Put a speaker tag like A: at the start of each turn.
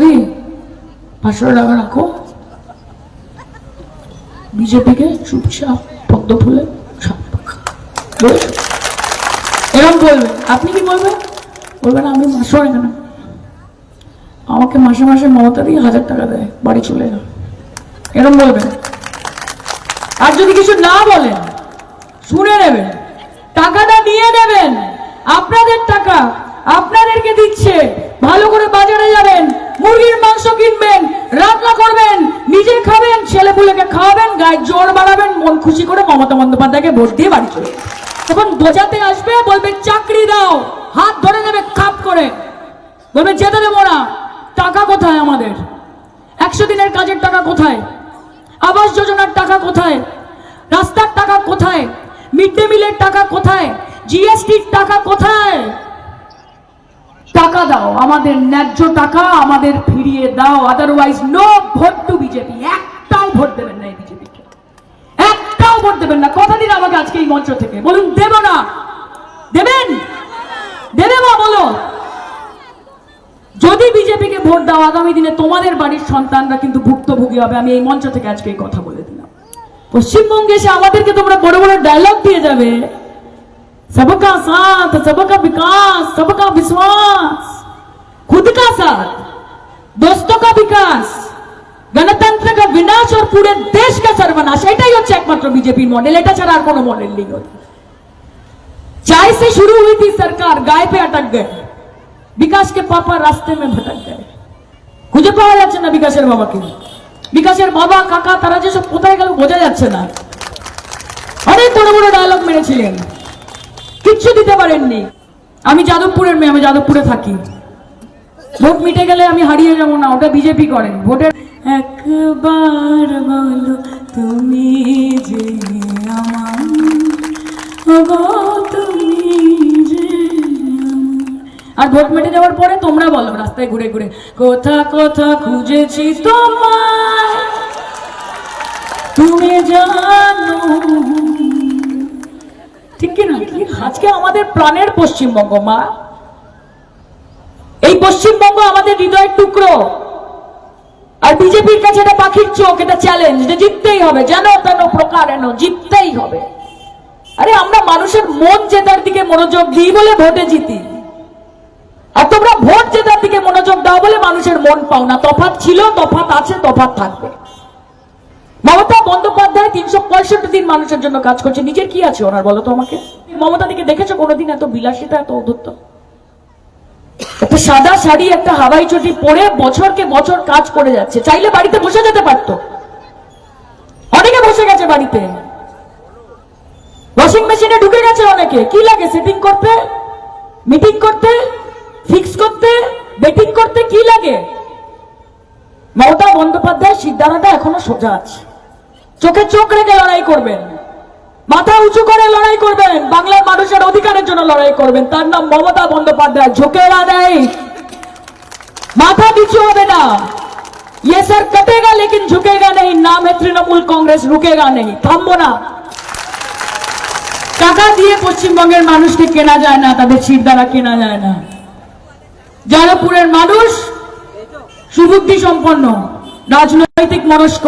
A: মোদি পাঁচশো টাকা রাখো। বিজেপিকে চুপচাপ পদ্ম ফুলে? এরকম বলবেন আপনি কি বলবেন? বলবেন আমি মাসও এখানে আমাকে মাসে মাসে মমতা দিয়ে হাজার টাকা দেয়, বাড়ি চলে যাও। এরকম বলবেন। আর যদি কিছু না বলেন, শুনে নেবেন। টাকাটা নিয়ে নেবেন। আপনাদের টাকা আপনাদেরকে দিচ্ছে। ভালো জোর বাড়াবেন, মন খুশি করে মমতা বন্দ্যোপাধ্যায়কে ভোট দিয়ে বাড়ি চলে তখন বোঝাতে আসবে, বলবে, চাকরি দাও, হাত ধরে নেবে কাপ করে। বলবে, যেতে দেবো না, টাকা কোথায় আমাদের? একশো দিনের কাজের টাকা কোথায়? আবাস যোজনার টাকা কোথায়? রাস্তার টাকা কোথায়? মিড ডে মিলের টাকা কোথায়? জিএসটির টাকা কোথায়? টাকা দাও, আমাদের ন্যায্য টাকা আমাদের ফিরিয়ে দাও otherwise no vote to BJP একটাও ভোট দেবেন না এই বিজেপিকে একটাও ভোট দেবেন না কথা দিন আমাকে আজকে এই মঞ্চ থেকে বলুন দেব না দেবেন দেবে মা বলো যদি বিজেপিকে ভোট দাও আগামী দিনে তোমাদের বাড়ির সন্তানরা কিন্তু ভুক্তভোগী হবে আমি এই মঞ্চ থেকে আজকে এই কথা বলে দিলাম পশ্চিমবঙ্গে এসে আমাদেরকে তোমরা বড় বড় ডায়লগ দিয়ে যাবে सबका साथ सबका विकास सबका विश्वास खुद का साथ दोस्तों का विकास গণতন্ত্র का विनाश और पूरे देश का सर्वनाश এটাই হচ্ছে একমাত্র বিজেপির মডেল এটা ছাড়া আর কোনো মডেল নেই ওদের। चाय से शुरू हुई थी सरकार गाय पे अटक गए বিকাশ के पापा रास्ते में भटक गए খুঁজে পাওয়া যাচ্ছে না বিকাশের বাবাকে বিকাশের বাবা কাকা তারা যেসব কোথায় গেল বোঝা যাচ্ছে না অনেক বড় বড় ডায়লগ মেরেছিলেন কিচ্ছু দিতে পারেননি আমি যাদবপুরের মেয়ে আমি যাদবপুরে থাকি ভোট মিটে গেলে আমি হারিয়ে যাবো না ওটা বিজেপি করে ভোটের একবার বলো, তুমি যে আর ভোট মিটে যাওয়ার পরে তোমরা বলো, রাস্তায় ঘুরে ঘুরে, কোথা কোথা খুঁজেছি তোমায়? তুমি জানো। ঠিক কি না? কি? আজকে আমাদের প্রাণের পশ্চিমবঙ্গ, মা। এই পশ্চিমবঙ্গ আমাদের হৃদয়ের টুকরো। আর বিজেপির কাছে এটা পাখির চোখ, এটা চ্যালেঞ্জ এটা জিততেই হবে, যেন তেন প্রকার এন, জিততেই হবে। আরে, আমরা মানুষের মন জেতার দিকে মনোযোগ দিই বলে ভোটে জিতি। আর তোমরা ভোট জেতার দিকে মনোযোগ দাও বলে মানুষের মন পাও না। তফাত ছিল, তফাৎ আছে তফাত থাকবে। মমতা বন্দ্যোপাধ্যায় তিনশো পঁয়ষট্টি দিন মানুষের জন্য কাজ করছে। নিজের কি আছে ওনার, বলো তো আমাকে? মমতা দিকে দেখেছ? কোনোদিন এত বিলাসিতা, এত অধত্ত একটা সাদা শাড়ি একটা হাওয়াই চটি পরে বছরকে বছর কাজ করে যাচ্ছে। চাইলে বাড়িতে বসে যেতে পারতো। অনেকে বসে গেছে বাড়িতে। ওয়াশিং মেশিনে ঢুকে গেছে অনেকে। কি লাগে? সেটিং করতে? মিটিং করতে? ফিক্স করতে? বেটিং করতে? কি লাগে? মমতা বন্দ্যোপাধ্যায় সিদ্ধান্তটা এখনও সোজা আছে। চোখে চোখ রেখে লড়াই করবেন। মাথা উঁচু করে লড়াই করবেন বাংলার মানুষের অধিকারের জন্য লড়াই করবেন তার নাম মমতা বন্দ্যোপাধ্যায় ঝুঁকেরা নেই মাথা নিচু হবে না ये सर कटेगा लेकिन झुकेगा नहीं नाम है तृणमूल कांग्रेस रुकेगा नहीं থামবো না টাকা দিয়ে পশ্চিমবঙ্গের মানুষকে কেনা যায় না তাদের সিট দ্বারা কেনা যায় না যাদবপুরের মানুষ সুবুদ্ধি সম্পন্ন রাজনৈতিক মনস্ক